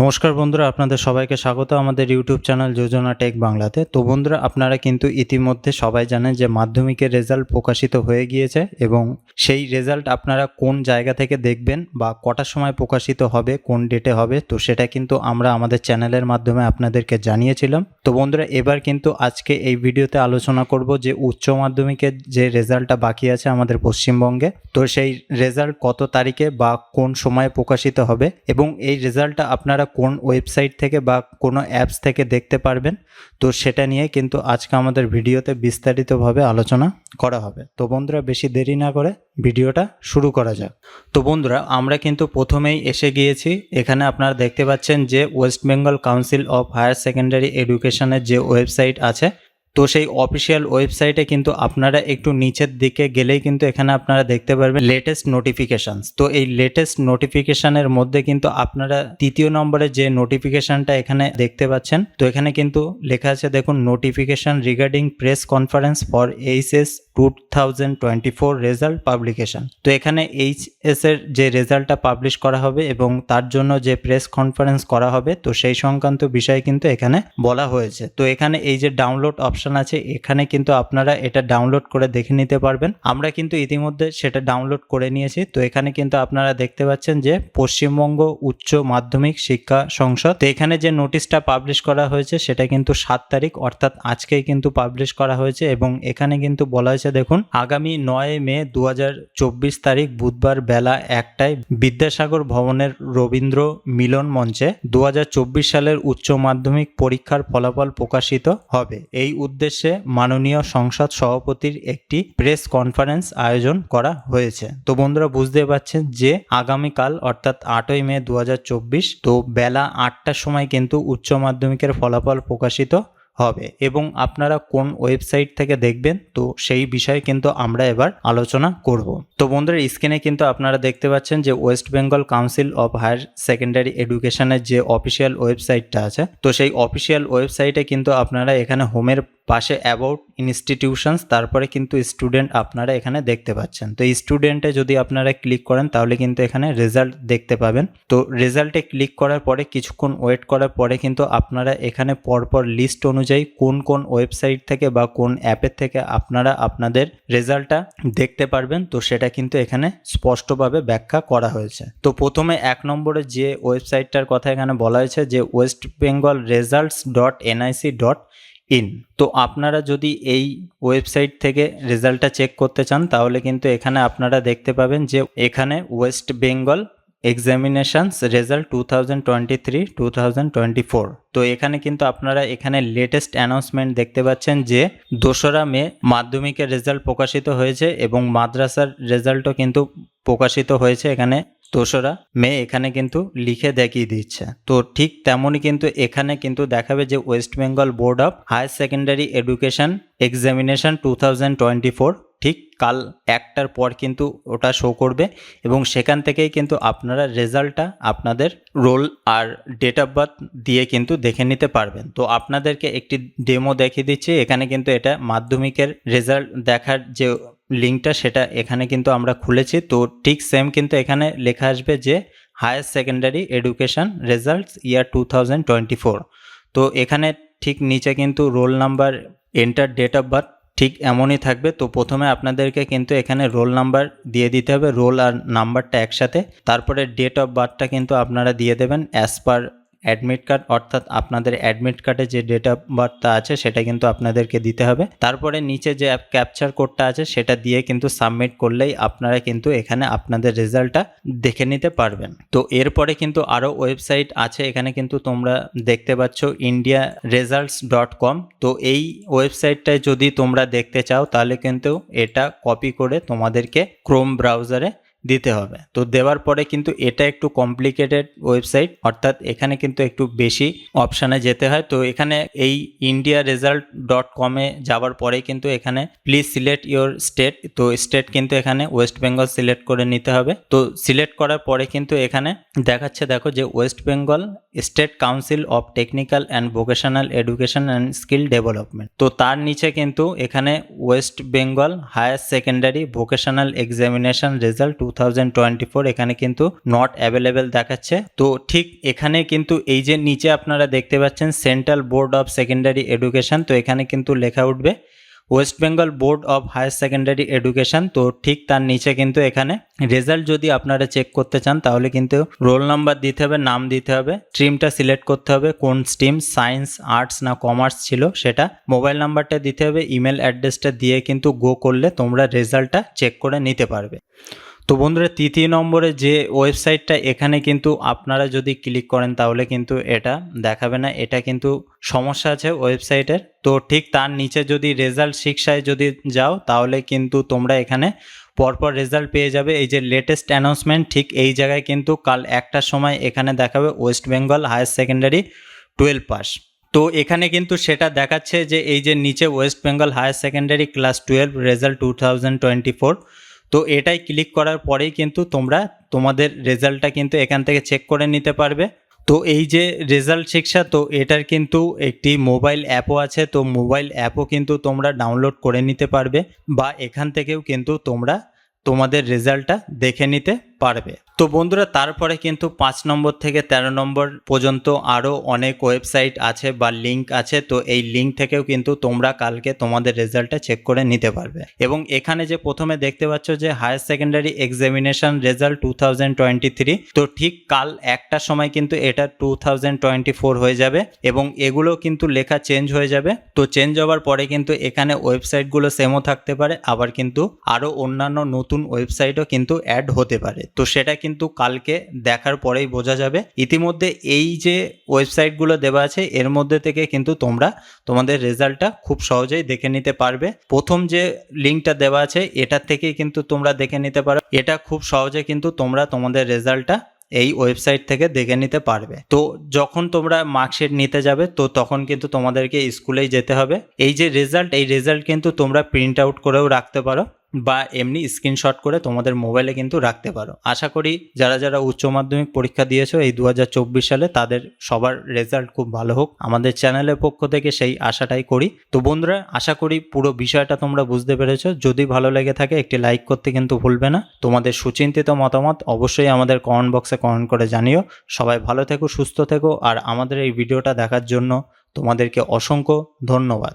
নমস্কার বন্ধুরা, আপনাদের সবাইকে স্বাগত আমাদের ইউটিউব চ্যানেল যোজনা টেক বাংলাতে। তো বন্ধুরা, আপনারা কিন্তু ইতিমধ্যে সবাই জানেন যে মাধ্যমিকের রেজাল্ট প্রকাশিত হয়ে গিয়েছে এবং সেই রেজাল্ট আপনারা কোন জায়গা থেকে দেখবেন বা কটার সময় প্রকাশিত হবে, কোন ডেটে হবে, তো সেটা কিন্তু আমরা আমাদের চ্যানেলের মাধ্যমে আপনাদেরকে জানিয়েছিলাম। তো বন্ধুরা, এবার কিন্তু আজকে এই ভিডিওতে আলোচনা করব যে উচ্চ মাধ্যমিকের যে রেজাল্টটা বাকি আছে আমাদের পশ্চিমবঙ্গে, তো সেই রেজাল্ট কত তারিখে বা কোন সময়ে প্রকাশিত হবে এবং এই রেজাল্টটা আপনারা কোন ওয়েবসাইট থেকে বা কোনো অ্যাপস থেকে দেখতে পারবেন, তো সেটা নিয়ে কিন্তু আজকে আমাদের ভিডিওতে বিস্তারিতভাবে আলোচনা করা হবে। তো বন্ধুরা, বেশি দেরি না করে ভিডিওটা শুরু করা যাক। তো বন্ধুরা, আমরা কিন্তু প্রথমেই এসে গিয়েছি। এখানে আপনারা দেখতে পাচ্ছেন যে West Bengal Council of Higher Secondary এডুকেশনের যে ওয়েবসাইট আছে তো সেই অফিসিয়াল ওয়েবসাইটে কিন্তু আপনারা একটু নিচের দিকে গেলেই কিন্তু এখানে আপনারা দেখতে পারবেন লেটেস্ট নোটিফিকেশানস তো এই লেটেস্ট নোটিফিকেশানের মধ্যে কিন্তু আপনারা তৃতীয় নম্বরে যে নোটিফিকেশানটা এখানে দেখতে পাচ্ছেন, তো এখানে কিন্তু লেখা আছে, দেখুন notification regarding press conference for HS two thousand twenty four result publication তো এখানে এইচএস এর যে রেজাল্টটা পাবলিশ করা হবে এবং তার জন্য যে প্রেস কনফারেন্স করা হবে, তো সেই সংক্রান্ত বিষয় কিন্তু এখানে বলা হয়েছে। তো এখানে এই যে ডাউনলোড অপশন আছে, এখানে কিন্তু আপনারা এটা ডাউনলোড করে দেখে নিতে পারবেন। আমরা কিন্তু ইতিমধ্যে সেটা ডাউনলোড করে নিয়েছি। তো এখানে কিন্তু আপনারা দেখতে পাচ্ছেন যে পশ্চিমবঙ্গ উচ্চ মাধ্যমিক শিক্ষা সংসদ, তো এখানে যে নোটিশটা পাবলিশ করা হয়েছে, সেটা কিন্তু সাত তারিখ, অর্থাৎ আজকেই কিন্তু পাবলিশ করা হয়েছে এবং এখানে কিন্তু বলা হয়েছে, দেখুন, আগামী নয় মে দু হাজার চব্বিশ তারিখ বুধবার বেলা একটায় বিদ্যাসাগর ভবনের রবীন্দ্র মিলন মঞ্চে দু হাজার চব্বিশ সালের উচ্চ মাধ্যমিক পরীক্ষার ফলাফল প্রকাশিত হবে। এই উদ্দেশ্যে মাননীয় সংসদ সভাপতির একটি প্রেস কনফারেন্স আয়োজন করা হয়েছে। তো বন্ধুরা, বুঝতে পারছেন যে আগামীকাল, অর্থাৎ আটই মে দু হাজার চব্বিশ, তো বেলা আটটার সময় কিন্তু উচ্চ মাধ্যমিকের ফলাফল প্রকাশিত হবে এবং আপনারা কোন ওয়েবসাইট থেকে দেখবেন, তো সেই বিষয়ে কিন্তু আমরা এবার আলোচনা করব। তো বন্ধুরা, স্ক্রিনে কিন্তু আপনারা দেখতে পাচ্ছেন যে West Bengal Council of Higher Secondary এডুকেশনের যে অফিসিয়াল ওয়েবসাইটটা আছে, তো সেই অফিসিয়াল ওয়েবসাইটে কিন্তু আপনারা এখানে হোমের পাশে অ্যাবাউট ইনস্টিটিউশনস তারপরে কিন্তু স্টুডেন্ট আপনারা এখানে দেখতে পাচ্ছেন। তো স্টুডেন্টে যদি আপনারা ক্লিক করেন, তাহলে কিন্তু এখানে রেজাল্ট দেখতে পাবেন। তো রেজাল্টে ক্লিক করার পরে, কিছুক্ষণ ওয়েট করার পরে কিন্তু আপনারা এখানে পরপর লিস্ট অনুযায়ী কোন কোন ওয়েবসাইট থেকে বা কোন অ্যাপের থেকে আপনারা আপনাদের রেজাল্টটা দেখতে পারবেন। তো সেটা কিন্তু এখানে স্পষ্টভাবে ব্যাখ্যা করা হয়েছে। তো প্রথমে এক নম্বরে যে ওয়েবসাইটটার কথা এখানে বলা হয়েছে, যে West Bengal results dot NIC dot in তো আপনারা যদি এই ওয়েবসাইট থেকে রেজাল্টটা চেক করতে চান, তাহলে কিন্তু এখানে আপনারা দেখতে পাবেন যে এখানে West Bengal examinations result two thousand twenty three two thousand twenty four তো এখানে কিন্তু আপনারা এখানে লেটেস্ট অ্যানাউন্সমেন্ট দেখতে পাচ্ছেন যে দোসরা মে মাধ্যমিকের রেজাল্ট প্রকাশিত হয়েছে এবং মাদ্রাসার রেজাল্টও কিন্তু প্রকাশিত হয়েছে এখানে দোসরা মে এখানে কিন্তু লিখে দেখিয়ে দিচ্ছে। তো ঠিক তেমনই কিন্তু এখানে কিন্তু দেখাবে যে West Bengal board of higher secondary education examination two thousand twenty four, ঠিক কাল একটার পর কিন্তু ওটা শো করবে এবং সেখান থেকেই কিন্তু আপনারা রেজাল্টটা আপনাদের রোল আর ডেট অফ বার্থ দিয়ে কিন্তু দেখে নিতে পারবেন। তো আপনাদেরকে একটি ডেমো দেখিয়ে দিচ্ছি, এখানে কিন্তু এটা মাধ্যমিকের রেজাল্ট দেখার যে লিঙ্কটা সেটা এখানে কিন্তু আমরা খুলেছি। তো ঠিক সেম কিন্তু এখানে লেখা আসবে যে higher secondary education results year two তো এখানে ঠিক নিচে কিন্তু roll number enter date of birth ঠিক এমনই থাকবে। তো প্রথমে আপনাদেরকে কিন্তু এখানে রোল নাম্বার দিয়ে দিতে হবে। রোল আর নাম্বারটা একসাথে। তারপরে ডেট অফ বার্থটা কিন্তু আপনারা দিয়ে দেবেন অ্যাজ পার অ্যাডমিট কার্ড অর্থাৎ আপনাদের অ্যাডমিট কার্ডে যে ডেট অফ বার্থটা আছে, সেটা কিন্তু আপনাদেরকে দিতে হবে। তারপরে নিচে যে ক্যাপচার কোডটা আছে, সেটা দিয়ে কিন্তু সাবমিট করলেই আপনারা কিন্তু এখানে আপনাদের রেজাল্টটা দেখে নিতে পারবেন। তো এরপরে কিন্তু আরও ওয়েবসাইট আছে, এখানে কিন্তু তোমরা দেখতে পাচ্ছ ইন্ডিয়া রেজাল্টস ডট কম তো এই ওয়েবসাইটটায় যদি তোমরা দেখতে চাও, তাহলে কিন্তু এটা কপি করে তোমাদেরকে ক্রোম ব্রাউজারে দিতে হবে। তো দেওয়ার পরে কিন্তু এটা একটু কমপ্লিকেটেড ওয়েবসাইট অর্থাৎ এখানে কিন্তু একটু বেশি অপশানে যেতে হয়। তো এখানে এই ইন্ডিয়া রেজাল্ট ডট কমে যাওয়ার পরে কিন্তু এখানে প্লিজ সিলেক্ট ইওর স্টেট তো স্টেট কিন্তু এখানে ওয়েস্ট বেঙ্গল সিলেক্ট করে নিতে হবে। তো সিলেক্ট করার পরে কিন্তু এখানে দেখাচ্ছে, দেখো যে West Bengal state council of technical and vocational education and skill development তো তার নিচে কিন্তু এখানে West Bengal higher secondary vocational examination result two thousand twenty four এখানে কিন্তু নট অ্যাভেলেবেল দেখাচ্ছে। তো ঠিক এখানে কিন্তু এই যে নিচে আপনারা দেখতে পাচ্ছেন central board of secondary education তো এখানে কিন্তু লেখা উঠবে West Bengal board of higher secondary education তো ঠিক তার নিচে কিন্তু এখানে রেজাল্ট যদি আপনারা চেক করতে চান, তাহলে কিন্তু রোল নাম্বার দিতে হবে, নাম দিতে হবে স্ট্রিমটা সিলেক্ট করতে হবে, কোন স্ট্রিম সায়েন্স আর্টস না কমার্স ছিল সেটা। মোবাইল নাম্বারটা দিতে হবে ইমেল অ্যাড্রেসটা দিয়ে কিন্তু গো করলে তোমরা রেজাল্টটা চেক করে নিতে পারবে। তো বন্ধুরা তৃতীয় নম্বরে যে ওয়েবসাইটটা, এখানে কিন্তু আপনারা যদি ক্লিক করেন তাহলে কিন্তু এটা দেখাবে না। এটা কিন্তু সমস্যা আছে ওয়েবসাইটের। তো ঠিক তার নিচে যদি রেজাল্ট শিক্ষায় যদি যাও, তাহলে কিন্তু তোমরা এখানে পরপর রেজাল্ট পেয়ে যাবে। এই যে লেটেস্ট অ্যানাউন্সমেন্ট, ঠিক এই জায়গায় কিন্তু কাল একটার সময় এখানে দেখাবে West Bengal higher secondary twelve pass. তো এখানে কিন্তু সেটা দেখাচ্ছে যে এই যে নিচে West Bengal higher secondary class twelve result two thousand twenty four তো এটাই ক্লিক করার পরেই কিন্তু তোমরা তোমাদের রেজাল্টটা কিন্তু এখান থেকে চেক করে নিতে পারবে। তো এই যে রেজাল্ট শিক্ষা, তো এটার কিন্তু একটি মোবাইল অ্যাপও আছে। তো মোবাইল অ্যাপও কিন্তু তোমরা ডাউনলোড করে নিতে পারবে বা এখান থেকেও কিন্তু তোমরা তোমাদের রেজাল্টটা দেখে নিতে পারবে। তো বন্ধুরা, তারপরে কিন্তু পাঁচ নম্বর থেকে ১৩ নম্বর পর্যন্ত আরও অনেক ওয়েবসাইট আছে বা লিঙ্ক আছে, তো এই লিঙ্ক থেকেও কিন্তু তোমরা কালকে তোমাদের রেজাল্টটা চেক করে নিতে পারবে। এবং এখানে যে প্রথমে দেখতে পাচ্ছ যে higher secondary examination result two তো ঠিক কাল একটার সময় কিন্তু এটা টু হয়ে যাবে এবং এগুলো কিন্তু লেখা চেঞ্জ হয়ে যাবে। তো চেঞ্জ হওয়ার পরে কিন্তু এখানে ওয়েবসাইটগুলো সেমও থাকতে পারে, আবার কিন্তু আরও অন্যান্য নতুন ওয়েবসাইটও কিন্তু অ্যাড হতে পারে। তো সেটা কিন্তু কালকে দেখার পরেই বোঝা যাবে। ইতিমধ্যে এই যে ওয়েবসাইটগুলো দেওয়া আছে, এর মধ্যে থেকে কিন্তু তোমরা তোমাদের রেজাল্টটা খুব সহজেই দেখে নিতে পারবে। প্রথম যে লিঙ্কটা দেওয়া আছে, এটার থেকেই কিন্তু তোমরা দেখে নিতে পারো। এটা খুব সহজে কিন্তু তোমরা তোমাদের রেজাল্টটা এই ওয়েবসাইট থেকে দেখে নিতে পারবে। তো যখন তোমরা মার্কশিট নিতে যাবে, তো তখন কিন্তু তোমাদেরকে স্কুলেই যেতে হবে। এই যে রেজাল্ট, এই রেজাল্ট কিন্তু তোমরা প্রিন্ট আউট করেও রাখতে পারো। বা এমনি স্ক্রিনশট করে তোমাদের মোবাইলে কিন্তু রাখতে পারো। আশা করি যারা যারা উচ্চ মাধ্যমিক পরীক্ষা দিয়েছ এই দু হাজার চব্বিশ সালে তাদের সবার রেজাল্ট খুব ভালো হোক। আমাদের চ্যানেলের পক্ষ থেকে সেই আশাটাই করি। তো বন্ধুরা, আশা করি পুরো বিষয়টা তোমরা বুঝতে পেরেছ। যদি ভালো লেগে থাকে একটি লাইক করতে কিন্তু ভুলবে না। তোমাদের সুচিন্তিত মতামত অবশ্যই আমাদের কমেন্ট বক্সে কমেন্ট করে জানিও। সবাই ভালো থেকো, সুস্থ থেকো। আর আমাদের এই ভিডিওটা দেখার জন্য তোমাদেরকে অসংখ্য ধন্যবাদ।